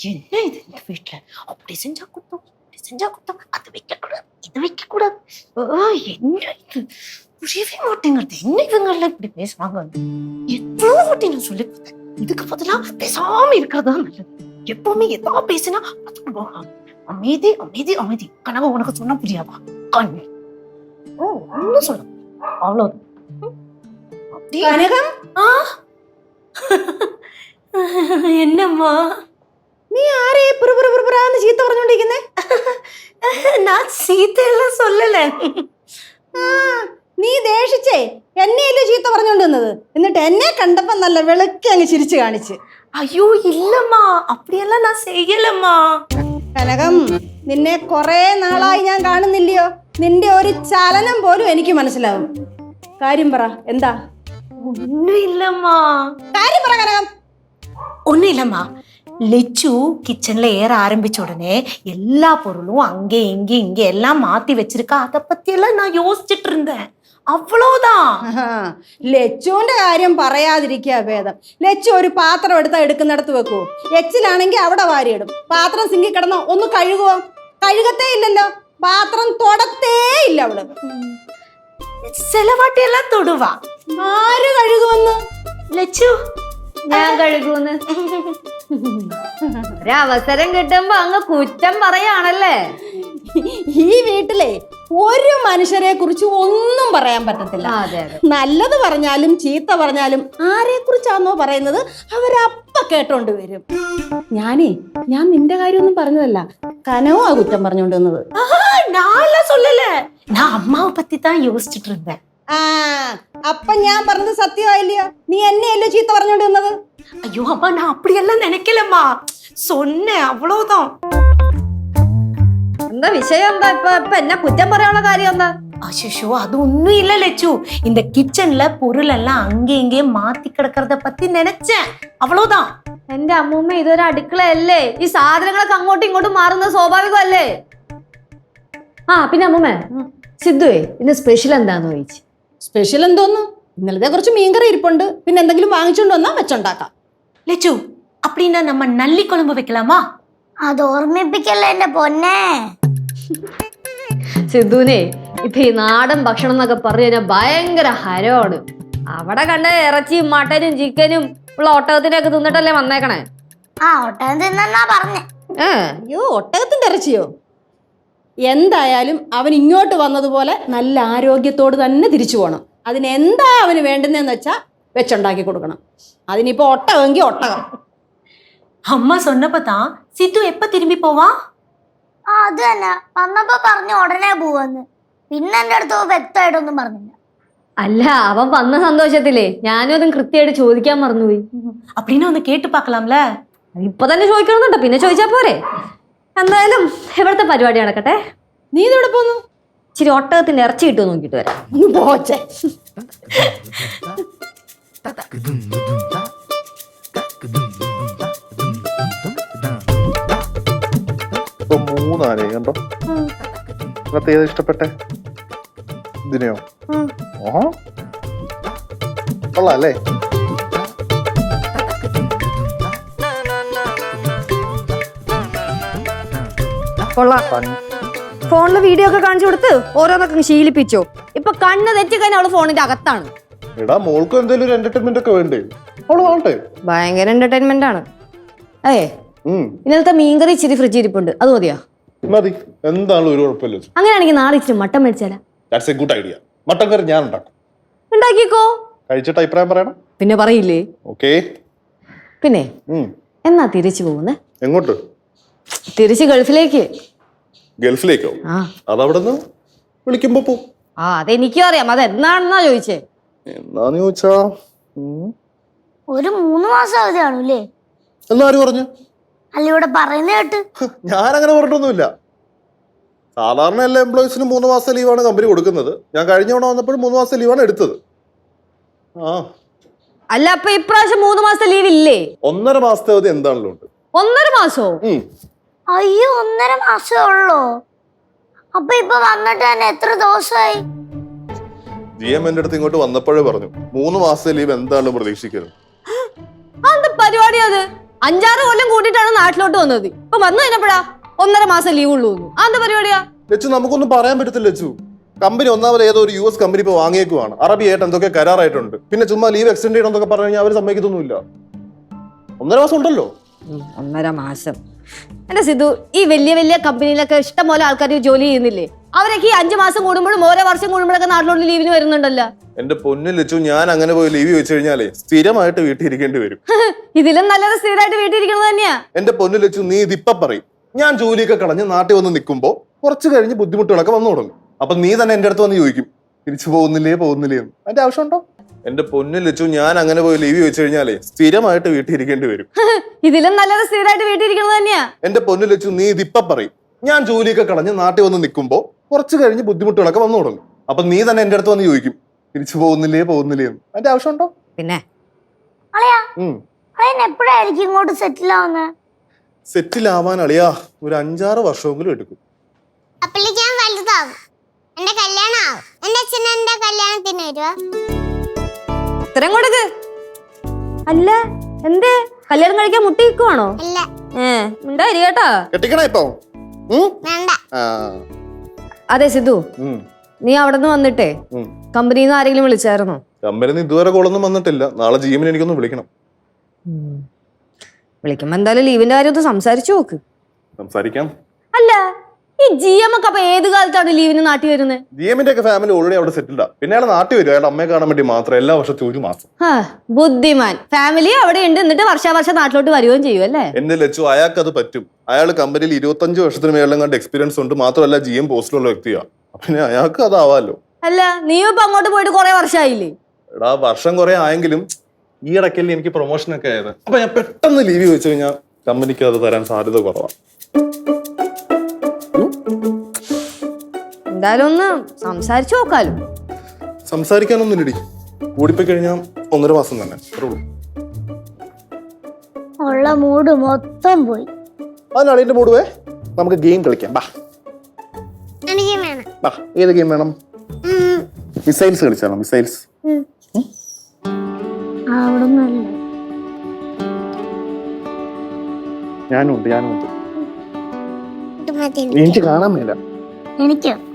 என்ன இது இந்த வீட்டில் அப்படி செஞ்சா கொடுத்தோம் இப்படி செஞ்சா கொடுத்தோம் அது வைக்கக்கூடாது இது வைக்கக்கூடாது என்ன இது புரியவே மாட்டேங்கிறது என்ன இவங்கள இப்படி பேசுவாங்க வந்து எத்தனை வாட்டி நான் சொல்லி பார்த்தேன் இதுக்கு பதிலாக பேசாம இருக்கிறதா நல்லது எப்பவுமே ஏதாவது பேசினா அமைதி அமைதி அமைதி கனவு உனக்கு சொன்னா புரியாதா கண் ஓ ஒண்ணு சொல்ல அவ்வளோ கனகம் என்னம்மா നീ ആരെ പുറപുറപുറപുറാന്ന് ചീത്ത പറഞ്ഞോണ്ടിരിക്കുന്നേ? ഞാൻ ചീത്തയെല്ലാം ആ നീ ദേഷിച്ചേ. എന്നെയല്ലേ ചീത്ത പറഞ്ഞോണ്ടിരുന്നത് എന്നിട്ട് എന്നെ കണ്ടപ്പോ നല്ല വെളുക്കി അങ്ങ് ചിരിച്ചു കാണിച്ച്. അയ്യോ ഇല്ലമ്മാ. അപ്പടിയെല്ലാം ഞാൻ ചെയ്യലമ്മാ. കനകം നിന്നെ കൊറേ നാളായി ഞാൻ കാണുന്നില്ലയോ? നിന്റെ ഒരു ചലനം പോലും എനിക്ക് മനസ്സിലാവും. കാര്യം പറ എന്താ? ഒന്നുമില്ലമ്മാ. കാര്യം പറ കനകം. ഒന്നുമില്ലമ്മാ. லெச்சு கிச்சன்ல ஏற ஆரம்பிச்ச உடனே எல்லா பொருளும் அங்கே இங்கே இங்கே எல்லாம் மாத்தி வச்சிருக்கா அதை பத்தி எல்லாம் நான் யோசிச்சுட்டு இருந்தேன் அவ்வளவுதான் ആഹാ, ലച്ചുവിന്റെ കാര്യം പറയാതിരിക്കുക ഭേദം ലച്ചു ഒരു പാത്രം എടുത്താ എടുക്കുന്നിടത്ത് വെക്കൂ എച്ചിലാണെങ്കിൽ അവിടെ വാരിയിടും പാത്രം സിങ്കി കിടന്നോ ഒന്ന് കഴുകുവോ കഴുകത്തേ ഇല്ലല്ലോ പാത്രം തൊടത്തേ ഇല്ല അവള് சில எல்லாம் தொடுவா ആര് കഴുകുമെന്ന് லெச்சு ഞാൻ കഴുകൂന്ന് ഒരവസരം കിട്ടുമ്പോ അങ്ങ് കുറ്റം പറയാണല്ലേ? ഈ വീട്ടിലെ ഒരു മനുഷ്യരെ കുറിച്ച് ഒന്നും പറയാൻ പറ്റത്തില്ല. നല്ലത് പറഞ്ഞാലും ചീത്ത പറഞ്ഞാലും ആരെ കുറിച്ചാണോ പറയുന്നത് അവരപ്പ കേട്ടോണ്ട് വരും. ഞാനേ ഞാൻ നിന്റെ കാര്യമൊന്നും പറഞ്ഞതല്ല. കനവും ആ കുറ്റം പറഞ്ഞോണ്ട് വന്നത്. യോസിച്ചിട്ടുണ്ട് അപ്പൊ ഞാൻ പറഞ്ഞത് സത്യമായില്ല നീ എന്നെയല്ലോ ചീത്ത പറഞ്ഞോണ്ട് വന്നത്? ஐயோ அம்மா நான் அப்படியெல்லாம் நினைக்கலம்மா சொன்னேன் அவ்வளவுதான் എന്താ വിഷയം എന്താ ഇപ്പൊ ഇപ്പൊ എന്നെ കുറ്റം പറയാനുള്ള കാര്യം എന്താ அஷோ அது ஒண்ணும் இல்ல லெச்சு இந்த கிச்சன்ல பொருள் எல்லாம் அங்கே இங்கே மாத்தி கிடக்கறத பத்தி நினைச்சேன் அவ்வளவுதான் എന്റെ അമ്മൂമ്മ ഇതൊരു അടുക്കളയല്ലേ ഈ സാധനങ്ങളൊക്കെ അങ്ങോട്ടും ഇങ്ങോട്ടും മാറുന്നത് സ്വാഭാവികമല്ലേ ആ പിന്നെ അമ്മൂമ്മ സിദ്ധുവേ ഇന്ന് സ്പെഷ്യൽ എന്താന്ന് ചോദിച്ചു സ്പെഷ്യൽ എന്തോന്നു ഇന്നലത്തെ കുറച്ച് മീൻകറി ഇരിപ്പുണ്ട് പിന്നെ എന്തെങ്കിലും വാങ്ങിച്ചോണ്ട് വന്നാ വെച്ചുണ്ടാക്കാം லெச்சு அப்படின்னா நம்ம நல்லி குழம்பு வைக்கலாமா അത് ഓർമ്മിപ്പിക്കല്ലേ എന്റെ പൊന്നെ സിദ്ധുവിനെ ഇപ്പൊ ഈ നാടൻ ഭക്ഷണം എന്നൊക്കെ പറഞ്ഞു കഴിഞ്ഞാൽ ഭയങ്കര ഹരമാണ് അവിടെ കണ്ട ഇറച്ചിയും മട്ടനും ചിക്കനും ഉള്ള ഒട്ടകത്തിനൊക്കെ തിന്നിട്ടല്ലേ വന്നേക്കണേ ആ ഒട്ടകം തിന്നാ പറഞ്ഞേ ഏ അയ്യോ ഒട്ടകത്തിന്റെ ഇറച്ചിയോ എന്തായാലും അവൻ ഇങ്ങോട്ട് വന്നതുപോലെ നല്ല ആരോഗ്യത്തോട് തന്നെ തിരിച്ചു പോകണം അതിന് എന്താ അവന് വേണ്ടുന്നതെന്ന് വെച്ചാ വെച്ചുണ്ടാക്കി കൊടുക്കണം അതിനിപ്പോ ഒട്ടകമെങ്കിൽ ഒട്ടകം அம்மா சொன்னப்பதான் சித்து எப்ப திரும்பி போவான் ആ അത് തന്നെ വന്നപ്പോ പറഞ്ഞു ഉടനെ പോവെന്ന് പിന്നെ എന്റെ അടുത്ത് വ്യക്തമായിട്ടൊന്നും പറഞ്ഞില്ല അല്ല അവൻ വന്ന സന്തോഷത്തിലേ ഞാനും അതും കൃത്യമായിട്ട് ചോദിക്കാൻ മറന്നുപോയി அப்படின்னு ഒന്ന് കേട്ട് பார்க்கலாம்ல ഇപ്പൊ തന്നെ ചോദിക്കണമെന്നുണ്ടോ പിന്നെ ചോദിച്ചാ പോരെ എന്തായാലും ഇവിടുത്തെ പരിപാടി നടക്കട്ടെ നീ ഇതെവിടെ പോന്നു ഇച്ചിരി ഒട്ടകത്തിന്റെ ഇറച്ചി കിട്ടുമോ നോക്കിട്ട് വരാം പോച്ചേ ഇപ്പൊ മൂന്നാനേ കണ്ടോ അങ്ങനത്തെ ഏതാ ഇഷ്ടപ്പെട്ടെ ഇതിനെയോ ഓഹോ കൊള്ളാല്ലേ കൊള്ളാം. വീഡിയോ ഒക്കെ കാണിച്ചു കൊടുത്ത് ഓരോന്നൊക്കെ ശീലിപ്പിച്ചോ. ഇപ്പൊ കണ്ണ് തെറ്റി കഴിഞ്ഞാൽ അവൾ ഫോണിന്റെ അകത്താണ്. എടാ മോൾക്ക് എന്തെങ്കിലും ഒരു എന്റർടൈൻമെന്റ് ഒക്കെ വേണ്ടേ? അവൾ കാണട്ടെ ഭയങ്കര എന്റർടൈൻമെന്റ് ആണ്. ഏ ഉം. ഇന്നലത്തെ മീൻകറി ഇച്ചിരി ഫ്രിഡ്ജ് ഇരിപ്പുണ്ട്. അത് മതിയോ? മതി. എന്താണ് ഒരു കുഴപ്പമില്ല. അങ്ങനെയാണെങ്കിൽ നാളെ ഇച്ചിരി mutton മേടിച്ചാലാ. That's a good idea mutton curry ഞാൻ ഉണ്ടാക്കും. ഉണ്ടാക്കിക്കോ. കഴിച്ചിട്ട് അഭിപ്രായം പറയണം. പിന്നെ പറയില്ലേ? ഓക്കേ പിന്നെ എന്നാ തിരിച്ചു പോകുന്നേ? എങ്ങോട്ട്? തിരിച്ച് ഗൾഫിലേക്ക്. ഗൾഫിലേക്കോ? ആ. അതവിടെ നിന്ന് വിളിക്കുമ്പോ പോ. ആ അതെനിക്കും അറിയാം. അത് എന്നാണെന്നാ ചോദിച്ചേ. എന്നാന്ന് ചോദിച്ചാ? ഒരു മൂന്ന് മാസം അവധി കാണൂല്ലേ? എന്നാര് പറഞ്ഞു? അല്ല ഇവിടെ പറയുന്ന കേട്ട്. ഞാൻ അങ്ങനെ പറഞ്ഞിട്ടൊന്നുമില്ല. സാധാരണ എല്ലാ എംപ്ലോയീസിനും മൂന്ന് മാസം ലീവാണ് കമ്പനി കൊടുക്കുന്നത്. ഞാൻ കഴിഞ്ഞ തവണ വന്നപ്പോഴും മൂന്ന് മാസം ലീവാണ് എടുത്തത്. ആ. അല്ല അപ്പൊ ഇപ്രാവശ്യം മൂന്ന് മാസത്തെ ലീവ് ഇല്ലേ? ഒന്നര മാസത്തെ അവധി എന്താണല്ലോ ഉണ്ട് ഒന്നര മാസോ? അയ്യോ ഒന്നര മാസേ ഉള്ളോ? അപ്പൊ ഇപ്പൊ വന്നിട്ട് തന്നെ എത്ര ദിവസമായി ജി എം എന്റെ അടുത്ത് ഇങ്ങോട്ട് വന്നപ്പോഴേ പറഞ്ഞു മൂന്ന് മാസത്തെ ലീവ് എന്താണ് പ്രതീക്ഷിക്കുന്നത് പരിപാടി അത്? അഞ്ചാറ് കൊല്ലം കൂട്ടിട്ടാണ് നാട്ടിലോട്ട് വന്നത്. ഇപ്പൊ വന്നു കഴിഞ്ഞപ്പോഴാ ഒന്നര മാസം ലീവ് ഉള്ളൂ അതെന്താ പരിപാടിയാ? ലച്ചു നമുക്കൊന്നും പറയാൻ പറ്റത്തില്ല ലച്ചു. കമ്പനി ഒന്നാമത് ഏതോ ഒരു യു എസ് കമ്പനി ഇപ്പൊ വാങ്ങിയേക്കുവാണ്. അറബി ആയിട്ട് എന്തൊക്കെ കരാറായിട്ടുണ്ട്. പിന്നെ ചുമ്മാ ലീവ് എക്സ്റ്റെൻഡ് ചെയ്യണം എന്നൊക്കെ പറഞ്ഞു കഴിഞ്ഞാൽ അവർ സമ്മതിക്കത്തൊന്നുമില്ല. ഒന്നര മാസം ഉണ്ടല്ലോ. ഒന്നര മാസം. എന്റെ സിദ്ധു ഈ വലിയ വലിയ കമ്പനിയിലൊക്കെ ഇഷ്ടം പോലെ ആൾക്കാർ ജോലി ചെയ്യുന്നില്ലേ? അവരൊക്കെ ഈ അഞ്ചു മാസം കൂടുമ്പോഴും ഓരോ വർഷം കൂടുമ്പോഴൊക്കെ നാട്ടിലോട്ട് ലീവിന് വരുന്നുണ്ടല്ലോ. എന്റെ പൊന്നു ലച്ചു ഞാൻ അങ്ങനെ പോയി ലീവ് വെച്ച് കഴിഞ്ഞാലേ സ്ഥിരമായിട്ട് വീട്ടിൽ ഇരിക്കേണ്ടി വരും ഇതിലും നല്ലത് സ്ഥിരമായിട്ട് വീട്ടിലിരിക്കുന്നത് തന്നെയാ. എന്റെ പൊന്നു ലച്ചു നീ ഇതിപ്പ പറയും. ഞാൻ ജോലിയൊക്കെ കളഞ്ഞ് നാട്ടിൽ വന്ന് നിൽക്കുമ്പോ കുറച്ച് കഴിഞ്ഞ് ബുദ്ധിമുട്ടുകളൊക്കെ വന്നു തുടങ്ങും. അപ്പൊ നീ തന്നെ എന്റെ അടുത്ത് വന്ന് ചോദിക്കും തിരിച്ചു പോകുന്നില്ലേ പോകുന്നില്ലേ എന്ന്? അതിന്റെ ആവശ്യമുണ്ടോ? എന്റെ പൊന്നു ലച്ചു ഞാൻ അങ്ങനെ പോയി ലീവ് വെച്ചു കഴിഞ്ഞാലേ സ്ഥിരമായിട്ട് വീട്ടിൽ ഇരിക്കേണ്ടി വരും. ഇതിലും നല്ലത് സ്ഥിരമായിട്ട് വീട്ടിലിരിക്കുന്നത് തന്നെയാ. എന്റെ പൊന്നു ലച്ചു നീ ഇതിപ്പ പറയും. ഞാൻ ജോലിയൊക്കെ കളഞ്ഞ് നാട്ടിൽ വന്ന് നിൽക്കുമ്പോ കുറച്ച് കഴിഞ്ഞ് ബുദ്ധിമുട്ടുകളൊക്കെ വന്നു തുടങ്ങും. അപ്പൊ നീ തന്നെ എന്റെ അടുത്ത് വന്ന് ചോദിക്കും തിരിച്ചു പോകുന്നില്ലേ പോകുന്നില്ലേ? എന്ന്. അതിന്റെ ആവശ്യമുണ്ടോ? പിന്നെ? എപ്പോഴായിരിക്കും ഇങ്ങോട്ട് സെറ്റിൽ ആവുന്നത് സെറ്റിൽ ആവാൻ അളിയാ ഒരു അഞ്ചാറ് വർഷമെങ്കിലും എടുക്കും. അപ്പോൾ ഞാൻ വലുതാവും. എന്റെ കല്യാണം ആവും എന്റെ അച്ഛൻ എന്റെ കല്യാണത്തിന് വരുവാ. ഉത്തരം കൊടുക്ക്. അല്ല എന്തേ? കല്യാണം കഴിക്കാൻ മുട്ടി നിൽക്കുവാണോ അല്ല ഏ ഉണ്ടായിരി കേട്ടോ. കെട്ടിക്കണ ഇപ്പൊ. വേണ്ട. ആ, അതെ സിദ്ധു. നീ അവിടെ നിന്ന് വന്നിട്ടേ കമ്പനിയിൽ നിന്ന് ആരെങ്കിലും വിളിച്ചായിരുന്നോ? കമ്പനിന്ന് ഇതുവരെ കോളൊന്നും വന്നിട്ടില്ല. നാളെ ജീവൻ എനിക്കൊന്ന് വിളിക്കണം. വിളിക്കുമ്പോ എന്തായാലും ലീവിന്റെ കാര്യം ഒന്ന് സംസാരിച്ചു നോക്ക്. സംസാരിക്കാം. അല്ല ഈ ജി എം ഒക്കെ അപ്പൊ ഏത് കാലത്താണ് ലീവിന് നാട്ടി വരുന്നത് ജി എമ്മിന്റെ ഒക്കെ ഫാമിലി ഓൾറെഡി അവിടെ സെറ്റിൽഡാ പിന്നെ അയാൾ നാട്ടിൽ വരും. അയാളുടെ അമ്മയെ കാണാൻ വേണ്ടി മാത്രം എല്ലാ വർഷത്തും ഒരു മാസം. ബുദ്ധിമാൻ. ഫാമിലി അവിടെ ഉണ്ട്. എന്നിട്ട് വർഷാവർഷം നാട്ടിലോട്ട് വരികയും ചെയ്യും അല്ലേ? എന്നെ ലച്ചു അയാൾക്ക് അത് പറ്റും. അയാൾ കമ്പനിയിൽ ഇരുപത്തഞ്ച് വർഷത്തിന് മേളിലും കണ്ട് എക്സ്പീരിയൻസ് ഉണ്ട്. മാത്രമല്ല ജി എം പോസ്റ്റിലുള്ള വ്യക്തിയാ. പിന്നെ അയാൾക്ക് അതാവാലോ. അല്ല നീ ഇപ്പൊ അങ്ങോട്ട് പോയിട്ട് കുറെ വർഷമായില്ലേ എടാ വർഷം കുറെ ആയെങ്കിലും ഈ ഇടയ്ക്കല്ലേ എനിക്ക് പ്രൊമോഷൻ ഒക്കെ ആയത്. അപ്പൊ ഞാൻ പെട്ടെന്ന് ലീവ് ചോദിച്ചു കഴിഞ്ഞാൽ കമ്പനിക്ക് അത് തരാൻ സാധ്യത കുറവാണ് എന്തായാലും ഒന്ന് സംസാരിച്ചു നോക്കാലോ. സംസാരിക്കാനൊന്നുമില്ലടി. കൂടിപ്പോയി കഴിഞ്ഞാൽ ഒന്നര മാസം തന്നെ. ഉള്ളൂ. മൂഡ് മൊത്തം പോയി. അതിനാണ് എന്റെ മൂടുവേ നമുക്ക് ഗെയിം കളിക്കാം. ബാ. എനിക്ക് വേണം. ബാ ഏത് ഗെയിം വേണം. മിസൈൽസ് കളിച്ചാലോ മിസൈൽസ് ഞാനുണ്ട് നിന്നല്ല എനിക്ക് കാണാൻ മേല. എനിക്കോ.